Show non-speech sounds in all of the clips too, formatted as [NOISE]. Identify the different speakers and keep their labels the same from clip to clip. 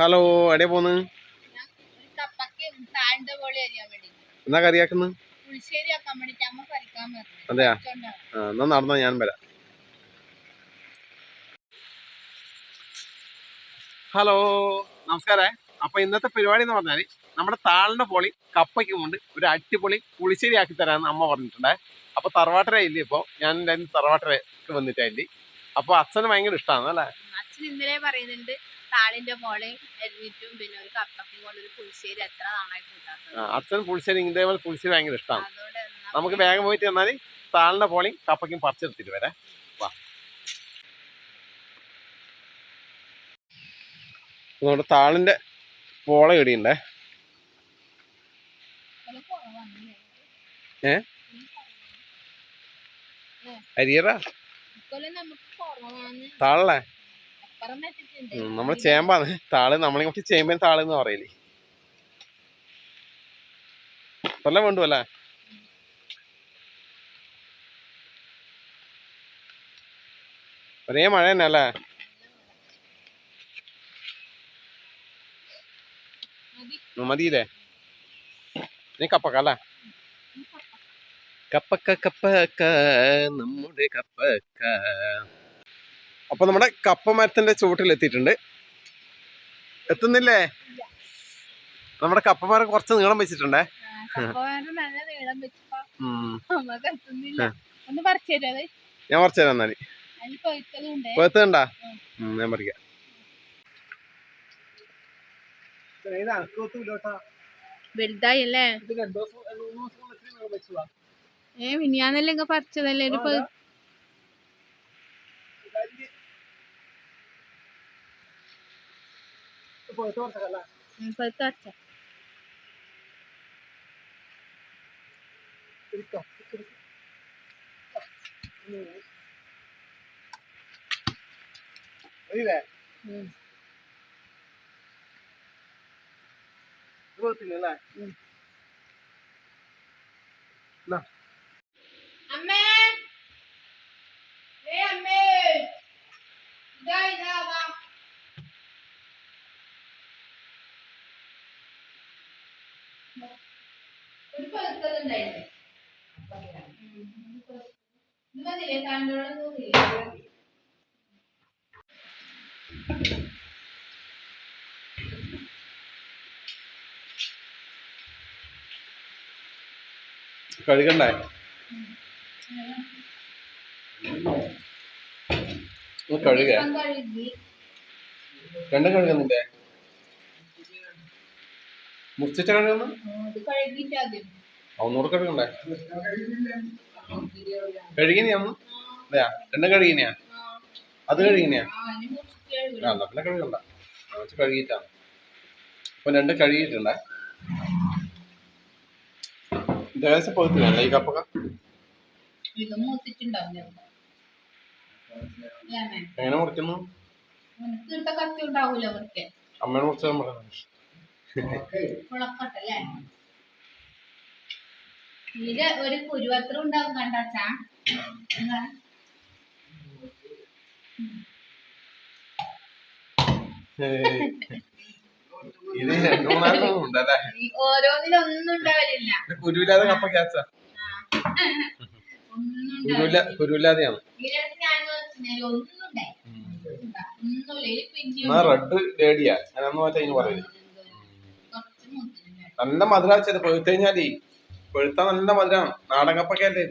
Speaker 1: Hello എവിടെ പോന്ന് എന്നാ കറിയാക്കുന്നു? അതെയാ. ആ എന്നാ നടന്നോ ഞാൻ വരാം. ഹലോ നമസ്കാരേ. അപ്പൊ ഇന്നത്തെ പരിപാടി എന്ന് പറഞ്ഞാൽ നമ്മുടെ താളിന്റെ പൊളി കപ്പയ്ക്ക് കൊണ്ട് ഒരു അടിപൊളി പുളിശ്ശേരി ആക്കി തരാമെന്ന് അമ്മ പറഞ്ഞിട്ടുണ്ടേ. അപ്പൊ തറവാട്ടര ഇല്ലേ ഇപ്പൊ? ഞാൻ തറവാട്ടരക്ക് വന്നിട്ടായില്ലേ അപ്പൊ അച്ഛന് ഭയങ്കര ഇഷ്ടമാണ് അല്ലേ?
Speaker 2: അച്ഛൻ ഇന്നലെ പറയുന്നുണ്ട് താളിന്റെ മോളെ അരിഞ്ഞിട്ടും പിന്നെ ഒരു കപ്പക്കും കൊണ്ട് ഒരു പുളിശ്ശേരി എത്ര നാളായിട്ട് ഉണ്ടാക്കുന്നത്
Speaker 1: അച്ഛൻ പുളിശ്ശേരി ഇതേപോലെ പുളിശ്ശേരി ഭയങ്കര ഇഷ്ടമാണ് നമുക്ക് വേഗം പോയിട്ട് എന്നാൽ താളിന്റെ പോളിയും കപ്പയ്ക്കും പറിച്ചെടുത്തിട്ട് വരാം. വാ. നമ്മുടെ താളിന്റെ പോള ഇടിയുണ്ടേ? ഏ? അരിയറ? താളല്ലേ? നമ്മൾ ചേമ്പാണ്. താൾ നമ്മളെ കുറച്ച് ചേമ്പൻ താൾ എന്ന് പറയൽ. കൊല്ലം വേണ്ടു അല്ലേ? ഒരേ മഴ തന്നെ അല്ലേ? മതിയില്ലേ? നീ കപ്പക്ക അല്ലേ? കപ്പക്ക കപ്പക്ക നമ്മുടെ കപ്പക്ക. അപ്പൊ നമ്മുടെ കപ്പ മരത്തിന്റെ ചുവട്ടിൽ എത്തിയിട്ടുണ്ട് എത്തുന്നില്ലേ? നമ്മുടെ കപ്പമരം കുറച്ച് നീളം വെച്ചിട്ടുണ്ടേ?
Speaker 2: ഒന്ന് പറിച്ചു തരാം അത്?
Speaker 1: ഞാൻ കുറച്ച് തരാം എന്നാൽ.
Speaker 2: ഉം.
Speaker 1: ഞാൻ പറിക്കാം.
Speaker 2: വലുതായി അല്ലേ? ഏ മിനിയാന്നല്ലേ ഇങ്ങ പറിച്ചതല്ലേ? ഒരു പ- ഉം, പഴുത്ത പറിച്ച ഉം. അമ്മേ ഏ അമ്മേ ഇതാ ഇതാ വാ ഒരു തോന്നിയില്ലേ
Speaker 1: കഴുകണ്ടേ? കഴുകി. രണ്ടും കഴുകുന്നില്ലേ മുറിച്ചിട്ട് കഴുകുന്നു ഒന്നുകൂടെ കഴുകണ്ടേ? കഴുകിനെയാ അതെയാ? രണ്ടും കഴുകിനെയാ അത് കഴുകിനെയാ
Speaker 2: ആ,
Speaker 1: എന്നാ പിന്നെ കഴുകണ്ട. കുറച്ച് കഴുകിയിട്ടാണ് അപ്പൊ രണ്ടും കഴുകിയിട്ടുണ്ടേ? ദേശം ഈ കപ്പൊക്കെ? എങ്ങനെ മുറിക്കുന്നു? അമ്മേനെ മുറിച്ചാൽ
Speaker 2: മുളക്കട്ടല്ലേ ഇത് ഒരു കുരുവത്ര ഉണ്ടാവും കണ്ടാച്ചാ?
Speaker 1: ഇത് രണ്ടു മൂന്നാലെണ്ണം ഉണ്ടല്ലേ?
Speaker 2: ഈ ഓരോന്നിലൊന്നും ഉണ്ടാവലില്ല.
Speaker 1: ഇത് കുരുവില്ലാതെ കപ്പ ക്യാച്ച കുരുവില്ലാതെയാണ്.
Speaker 2: ഇതിനകത്ത് ഞാൻ നോക്കിയാൽ ഒന്നും ഉണ്ടായി ഒന്നുമില്ല
Speaker 1: നല്ല മധുര വെച്ചത് പഴുത്ത് കഴിഞ്ഞാലേ പഴുത്ത നല്ല മധുരമാണ് നാടൻ കപ്പൊക്കെ അല്ലേ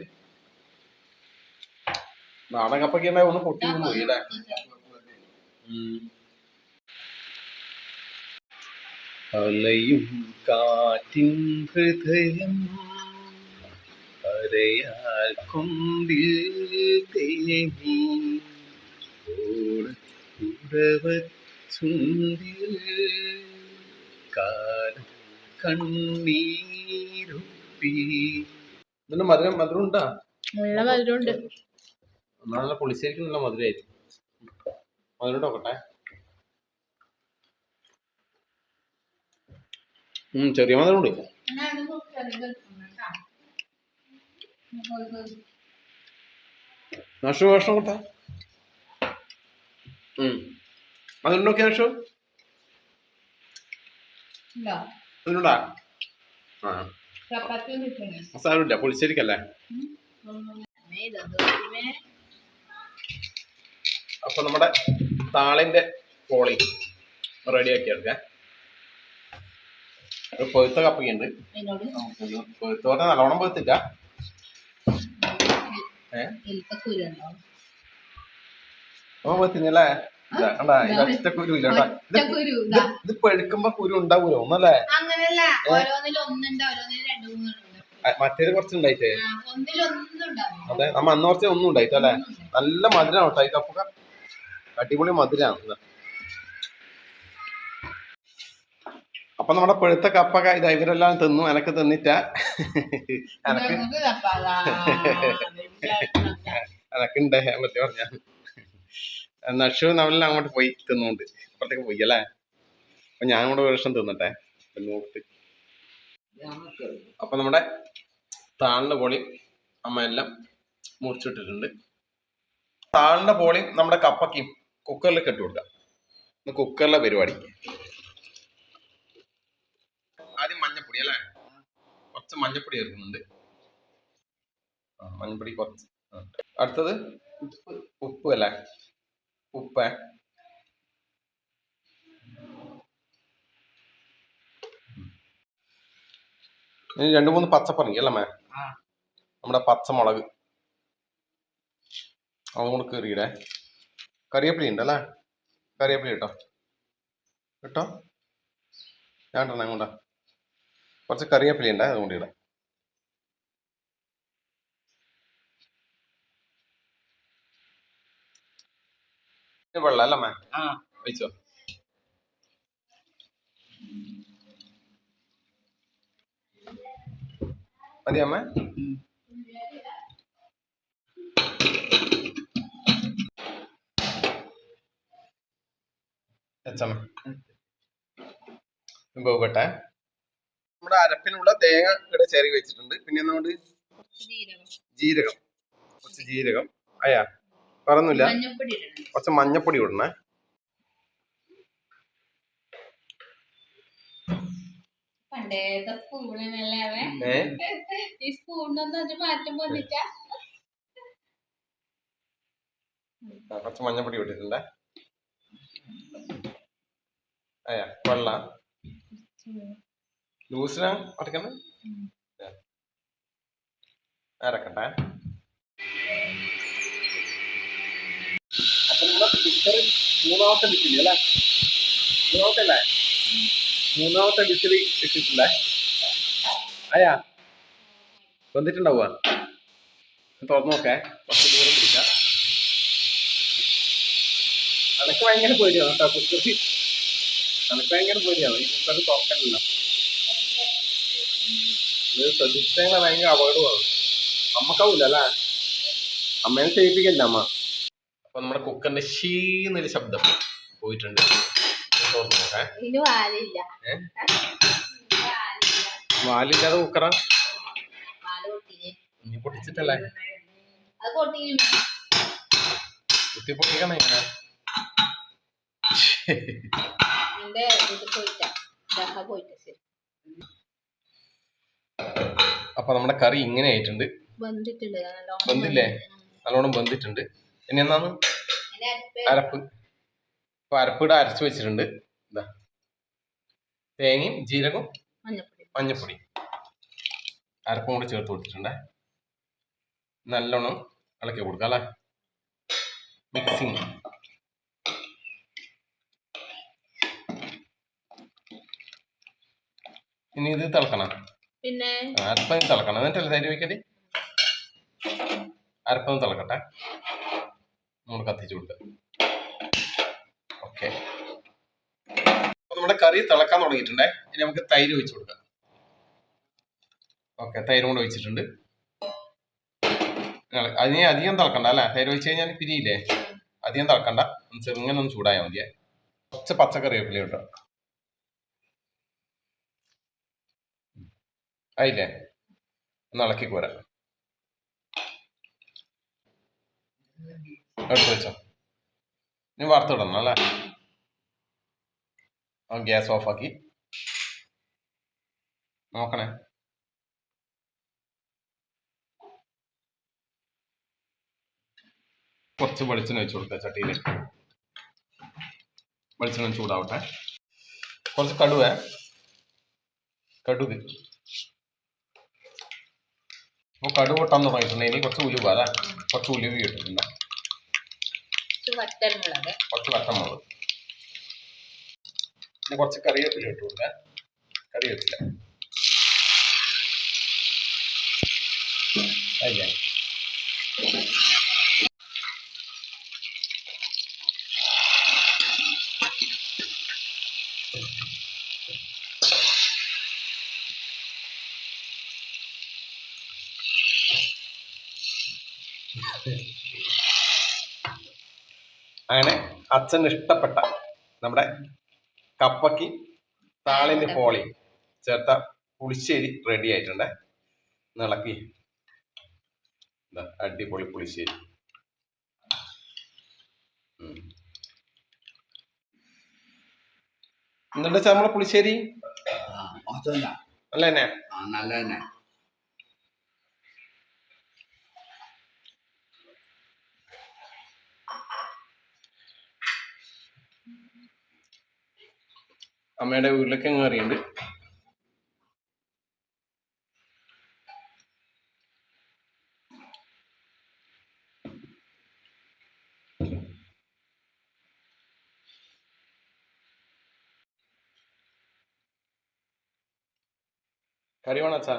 Speaker 1: നാടൻ കപ്പൊക്കെ ഉണ്ടായി ഒന്ന് പൊട്ടി പോയി അല്ലേ. അലയും കാറ്റിൻ ഹൃദയം അരയാൽ കൊണ്ടിൽ തേനി. ഓടക്കുടവ ചുണ്ടിൽ കാലം കണ്ണീരുപ്പി. മധുരം മധുരം ഉണ്ടാ
Speaker 2: നല്ല മധുരമുണ്ട്.
Speaker 1: നല്ല പുളിശ്ശേരിക്ക് നല്ല മധുരമായിരിക്കും മധുരം നോക്കട്ടെ ഉം ചെറിയ മധുരം ഉണ്ട്
Speaker 2: എന്നാ അത് മുറിച്ചറിയ കേട്ടോ
Speaker 1: നഷ്ട ഭക്ഷണം കൊടുത്താ? ഉം. മധുരം നോക്കിയ നഷു?
Speaker 2: ഇല്ല. കിട്ടണേ
Speaker 1: മസാല പുളിശ്ശേരിക്കല്ലേ? അപ്പൊ നമ്മുടെ താളിന്റെ പോളി റെഡിയാക്കി എടുക്കാം. ഒരു പൊഴുത്ത കപ്പയുണ്ട്.
Speaker 2: പൊഴുത്ത
Speaker 1: പൊഴുത്തോടെ നല്ലോണം പൊഴുത്തില്ല ഏ?
Speaker 2: എലിപ്പക്കുരുണ്ടോ
Speaker 1: ഓ പൊഴുത്തിനല്ലേ? ഇത് കുരു പഴുക്കുമ്പോ ഉണ്ടാവൂലോ? ഒന്നല്ലേ?
Speaker 2: അങ്ങനല്ല ഓരോന്നിൽ ഒന്നുണ്ട് ഓരോന്നിൽ രണ്ടു മൂന്നുണ്ട്
Speaker 1: ആ, മറ്റേത് കുറച്ച് ഉണ്ടായിട്ടേ?
Speaker 2: ഒന്നിൽ ഒന്നുണ്ടാവും
Speaker 1: അതെ നമ്മ അന്ന് കുറച്ച് ഒന്നും ഉണ്ടായിട്ടല്ലേ നല്ല മധുരമാണ് കേട്ടോ ഈ കപ്പൊക്കെ അടിപൊളി മധുരമാണ് ഇത്. അപ്പൊ നമ്മുടെ പഴുത്ത കപ്പക ഇത് ഇവരെല്ലാം തിന്നു എനക്ക് തിന്നിട്ടാ. എനക്ക് [LAUGHS] എനക്കുണ്ട് പറ്റി പറഞ്ഞ. നഷു നമ്മളെല്ലാം അങ്ങോട്ട് പോയി തിന്നുകൊണ്ട് അപ്പുറത്തേക്ക് പോയി അല്ലേ? അപ്പൊ ഞാൻ കൂടെ ഒരു വർഷം തിന്നട്ടെ. അപ്പൊ നമ്മുടെ താളിന്റെ പോളി അമ്മ എല്ലാം മുറിച്ചിട്ടിട്ടുണ്ട്. താളിന്റെ പോളിയും നമ്മുടെ കപ്പയ്ക്കും കുക്കറിൽ കെട്ടി കൊടുക്കാം. കുക്കറിലെ പരിപാടി. ആദ്യം മഞ്ഞപ്പൊടി അല്ലേ? കുറച്ച് മഞ്ഞപ്പൊടി ചേർക്കുന്നുണ്ട്. മഞ്ഞപ്പൊടി കുറച്ച്. അടുത്തത് ഉപ്പ്. ഉപ്പ് അല്ലേ? ഉപ്പ് ഇനി രണ്ട് മൂന്ന് പച്ചപ്പറങ്ങി അല്ലേ മേ നമ്മുടെ പച്ചമുളക് അതും കൂടെ കയറിയിടേ കറിവേപ്പില ഉണ്ടല്ലേ കറിവേപ്പില കേട്ടോ കേട്ടോ ഞാൻ ഇടണം അങ്ങോട്ടാ കുറച്ച് കറിവേപ്പില ഉണ്ട് അതുകൊണ്ട് ഇടാം വെള്ളം അല്ല മേ?
Speaker 3: ആ.
Speaker 1: ഒഴിച്ചോ. മതി അമ്മ വെച്ചമ്മ പോകട്ടെ. നമ്മുടെ അരപ്പിനുള്ള തേങ്ങ ഇവിടെ ചേറി വെച്ചിട്ടുണ്ട്. പിന്നെ എന്തുകൊണ്ട്? ജീരകം. കുറച്ച് ജീരകം. അയ്യാ
Speaker 2: ഇടണം
Speaker 1: കുറച്ച് മഞ്ഞപ്പൊടി ഇടണേ.
Speaker 2: പണ്ടേത്തെ ഈ സ്പൂണിനൊന്നും മാറ്റം വന്നിട്ടാ?
Speaker 1: കുറച്ച് മഞ്ഞപ്പൊടി ഇട്ടിട്ടുണ്ടേ. അയ്യാ കൊള്ള. ലൂസിനാ അടക്കണ്ടേ. അരക്കട്ടെ. നമ്മുടെ കുക്കർ മൂന്നാമത്തെ ഡിസിൽ അല്ലേ? മൂന്നാമത്തെ അല്ലേ? മൂന്നാമത്തെ ഡിസിൽ കിട്ടിയിട്ടില്ലേ? അയാ വന്നിട്ടുണ്ടാവുക. തുറന്നു നോക്കേ. കുറച്ച് ദൂരം പിടിക്കാം. അനക്ക് ഭയങ്കര പേടിയാണ് കേട്ടോ. കുക്കറി അനക്ക് ഭയങ്കര പേടിയാണ്. ഈ കുക്കർ തുറക്കലില്ല ഇത് ശ്രദ്ധിച്ചാൽ ഭയങ്കര അപകടമാണ്. അമ്മക്കാവൂല അല്ലേ? അമ്മേനെ ചെയ്യിപ്പിക്കണ്ട അമ്മ? അപ്പൊ നമ്മുടെ കുക്കറിന്റെ ഷീന്നൊരു ശബ്ദം പോയിട്ടുണ്ട്. തുറന്ന് നോക്കേ വാലില്ലാതെ കുക്കറാ? ഇനി പൊട്ടിച്ചിട്ടല്ലേ? കുത്തി പൊട്ടിക്കണ അപ്പൊ നമ്മുടെ കറി ഇങ്ങനെ ആയിട്ടുണ്ട്.
Speaker 2: ബന്ധില്ലേ? നല്ലോണം
Speaker 1: വെന്തില്ലേ? ഇനി
Speaker 2: അതിന്റെ അരപ്പ്.
Speaker 1: അപ്പൊ അരപ്പിടെ അരച്ച് വെച്ചിട്ടുണ്ട്. ഇതാ. തേങ്ങയും ജീരകവും
Speaker 2: മഞ്ഞപ്പൊടി.
Speaker 1: അരപ്പും കൂടി ചേർത്ത് കൊടുത്തിട്ടുണ്ട്. നല്ലോണം ഇളക്കി കൊടുക്കാം അല്ലേ? മിക്സിങ് ഇനി ഇത് തിളക്കണം.
Speaker 2: പിന്നെ?
Speaker 1: അരപ്പം തിളക്കണം. എന്നിട്ടല്ലേ തൈര് വയ്ക്കൽ അരപ്പം തിളക്കട്ടെ. നമ്മൾ കത്തിച്ചു കൊടുക്കുക ഓക്കെ നമ്മുടെ കറി തിളക്കാൻ തുടങ്ങിയിട്ടുണ്ടേ. ഇനി നമുക്ക് തൈര് ഒഴിച്ചു കൊടുക്കാം. ഓക്കെ തൈരും കൂടെ ഒഴിച്ചിട്ടുണ്ട്. അതിന് അധികം തിളക്കണ്ട അല്ലേ? തൈര് ഒഴിച്ച് കഴിഞ്ഞാൽ പിരിയില്ലേ? അധികം തിളക്കണ്ട. ചെറുങ്ങനെ ഒന്ന് ചൂടായാൽ മതിയേ. കുറച്ച് പച്ചക്കറി വേപ്പില കേട്ടോ ആയില്ലേ? ഒന്ന് ഇളക്കി പോരാ എടുത്ത് വെച്ചോ. ഇനി വറുത്തിടണം അല്ലേ? ആ ഗ്യാസ് ഓഫാക്കി. നോക്കണേ. കുറച്ച് വെളിച്ചെണ്ണ വെച്ച് കൊടുക്കുക ചട്ടിയിൽ വെളിച്ചെണ്ണ ചൂടാവട്ടെ. കുറച്ച് കടുവേ. കടുക്. അപ്പോൾ കടുക് പൊട്ടാൻ തുടങ്ങിയിട്ടുണ്ട്. ഇനി കുറച്ച് ഉലുവ അതാ. കുറച്ച് ഉലുവ ഇട്ടിട്ടുണ്ട്.
Speaker 2: വറ്റൽമുളക്.
Speaker 1: കുറച്ച് വറ്റമുളക് പിന്നെ കുറച്ച് കറിവേപ്പില ഇട്ട് കൊടുക്കുക കറിവേപ്പില. അല്ലേ? അങ്ങനെ അച്ഛന് ഇഷ്ടപ്പെട്ട നമ്മുടെ കപ്പയ്ക്ക് താളിന്റെ പോളി ചേർത്ത പുളിശ്ശേരി റെഡി ആയിട്ടുണ്ട്. നിളക്കി ഇളക്കി അടിപൊളി പുളിശ്ശേരി. ഉം. എന്നിട്ട് നമ്മളെ പുളിശ്ശേരി? അല്ല തന്നെ
Speaker 3: ആ നല്ല തന്നെ
Speaker 1: അമ്മയുടെ ഉരുളക്കിഴങ്ങ് കറിയുണ്ട് കറി വേണം അച്ഛാ?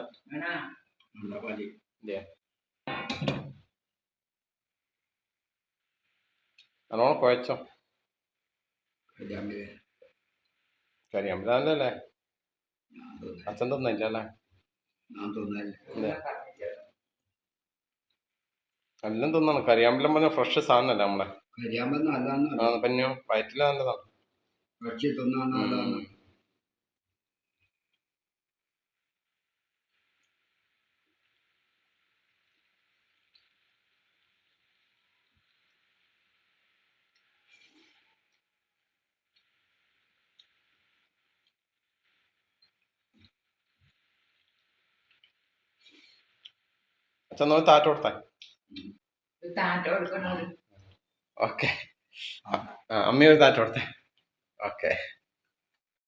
Speaker 1: നല്ലോണം കുഴച്ചോ? കറി അമ്പലല്ലേ അച്ഛൻ തന്നില്ല അല്ലേ. എല്ലാം തിന്നാണ്. കരിയാമ്പലം പറഞ്ഞ ഫ്രഷ് സാധനല്ലേ നമ്മളെ?
Speaker 3: കരിയാമ്പലം നല്ലതാണ്
Speaker 1: പിന്നെ വയറ്റിൽ നല്ലതാണ്
Speaker 3: ഇറച്ചി തിന്നാൻ നല്ലതാണ്
Speaker 1: അച്ഛൻ നോക്കി താറ്റ് കൊടുത്തേ.
Speaker 2: താറ്റ കൊടുത്താൽ
Speaker 1: ഓക്കെ. അമ്മ ഒരു താറ്റ് കൊടുത്തേ. ഓക്കെ.